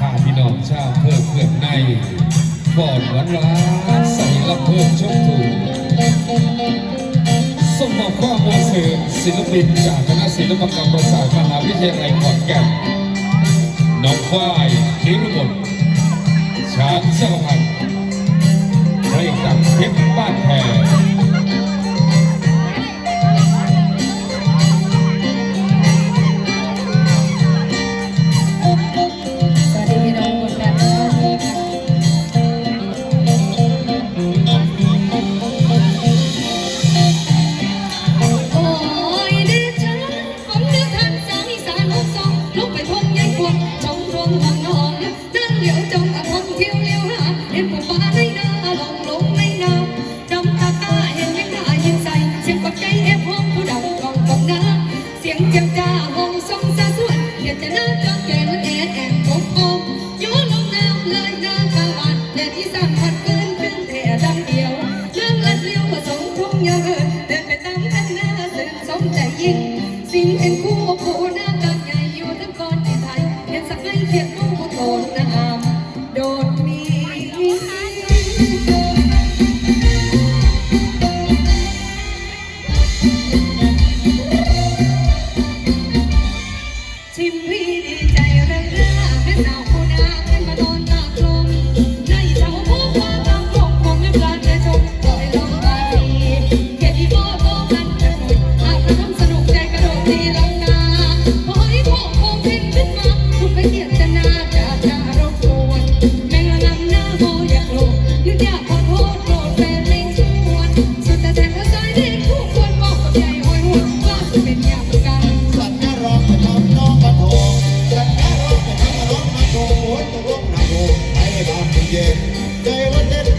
ข้าพี่น้องชาวเพื่อนเพื่อนใน บอนหวานหวานใส่ลำเพลินชมถูส่งมอกข้ามูลสื่อศิลปินจากคณะศิลปกรรมระสาทคมหาวิทยาลัยขอนแก่นน้องควายทิรุบลชาญเสพันธ์เพลงดังเพชรบ้านแพร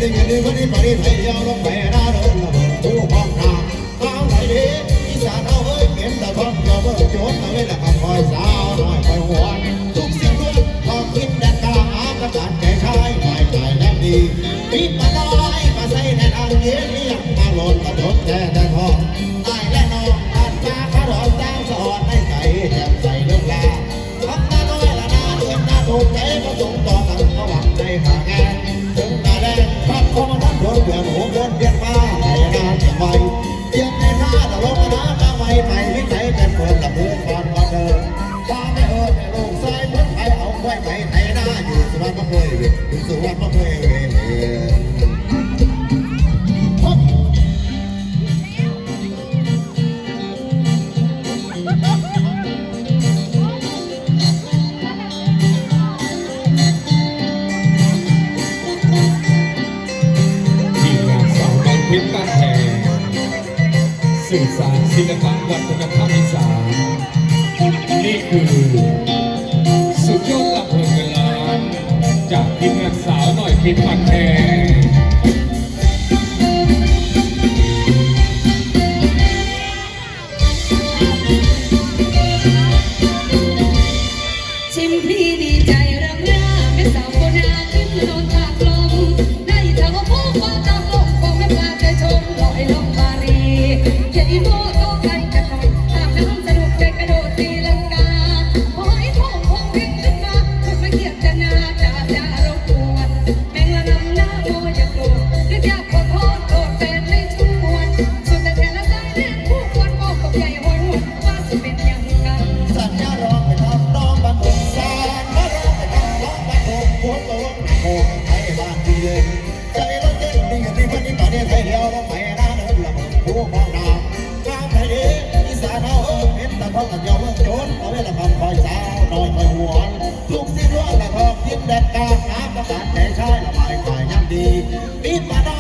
ติงนี้วันนี้ปริไทยยาวลงไปนะรถระเบิดผู้ห้องนาตามไหลดีอีสานเอาเฮ้ยเป็นตะท้องยาวเบิกโจทย์เอาไว้ละคำคอยสาวน้อยคอยหวนทุกสิ่งล้วนพอคิดแดนกลางอาบน้ำตาลแก่ชายไม่ไกลแนงดีปิดมาได้มาใส่แนนอันเย็นเรียกมาหล่นกระโดดแต่แต่ทองตายและนอนตัดฟ้าขรอดเจ้าสอนให้ไก่แหบใส่ลูงลาทำหน้าน้อยละหน้าเดือนหน้าโดนแก่ ควายไหลไนาอยู่สวรรณภูมิอสุวรรณภูพื้นบ้แพงสื่อสารศิลปะวัฒนธรรมอีสานนี่คือ ทีมงานสาวหน่อยปิดปักแทพชิมพี่ดีใจรับหน้าเป็นสาวโบราณขึ้นโลตา แดดกาหาประกาศใจชายละบายกายย่ำดีปีนมาน้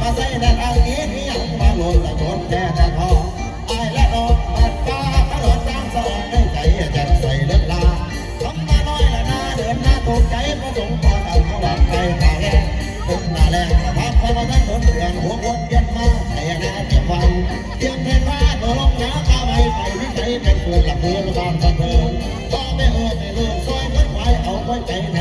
มาใส่แดดเอางี้ที่ยังมาหล่นละโจรแดดทองไอายและน้องบัดฟ้าขนมจางสอนในใจจะใส่เลือดลาทำมาน้อยละนาเดินหน้าตกใจพระสงฆ์พอทำเขาหวังใจตาแก่คนหน้าแรงพักพอมาทั้งคนเดือนหัววนเย็นมาแต่ยังไงเจ็บฟันเตรียมเพลงว่าตัวลงน้ำข้าไปไปวิจัยเป็นเพื่อนหลับเพื่อนบ้านบันเทิงก็ไม่เออไม่เลิกซอยกันไว้เอาไว้ใจแถ